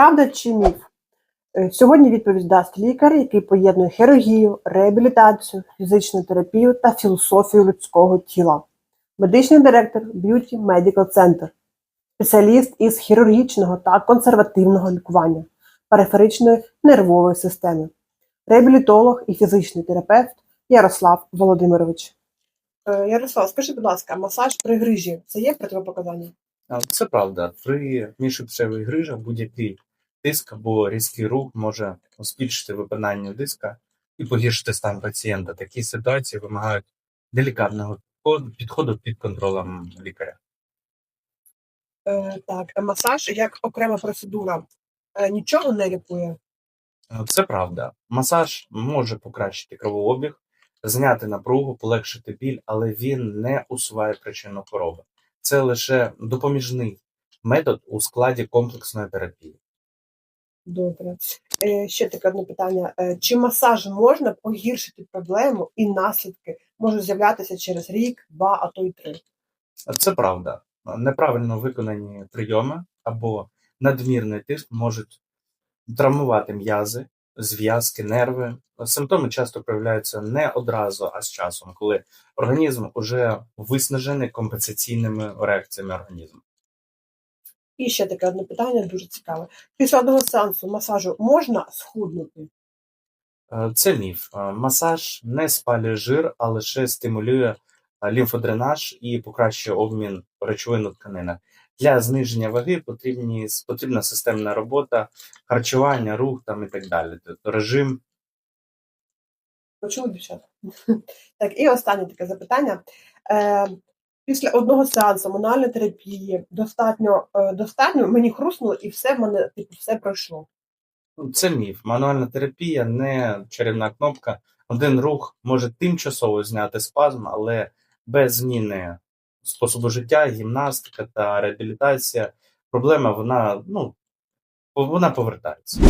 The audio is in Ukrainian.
Правда чи міф? Е, Сьогодні відповідь дасть лікар, який поєднує хірургію, реабілітацію, фізичну терапію та філософію людського тіла. Медичний директор Beauty Medical Center, спеціаліст із хірургічного та консервативного лікування, периферичної нервової системи, реабілітолог і фізичний терапевт Ярослав Володимирович. Е, Ярослав, скажи, будь ласка, масаж при грижі це є противопоказання? Це правда. При міжшипцевих грижах будь-який тиск або різкий рух може збільшити випинання диска і погіршити стан пацієнта. Такі ситуації вимагають делікатного підходу- під контролем лікаря. Е, так, а масаж як окрема процедура е, нічого не лікує. Е, Це правда. Масаж може покращити кровообіг, зняти напругу, полегшити біль, але він не усуває причину хвороби. Це лише допоміжний метод у складі комплексної терапії. Добре. Е, ще таке одне питання: Е, чи масаж можна погіршити проблему і наслідки можуть з'являтися через рік, два, а то й три? Це правда. Неправильно виконані прийоми або надмірний тиск можуть травмувати м'язи, зв'язки, нерви. Симптоми часто проявляються не одразу, а з часом, коли організм уже виснажений компенсаційними реакціями організму. І ще таке одне питання дуже цікаве. Після одного сеансу масажу можна схуднути? Е, Це міф. Е, Масаж не спалює жир, а лише стимулює е, лімфодренаж і покращує обмін речовин у тканинах. Для зниження ваги потрібні, потрібна системна робота, харчування, рух там і так далі. Тобто режим Почули дівчата? Так, і останнє таке запитання. Після одного сеансу мануальної терапії достатньо, е, достатньо мені хруснуло і все в мене типу, все пройшло. Ну, Це міф. Мануальна терапія не чарівна кнопка. Один рух може тимчасово зняти спазм, але без зміни способу життя, гімнастика та реабілітація проблема вона, ну, вона повертається.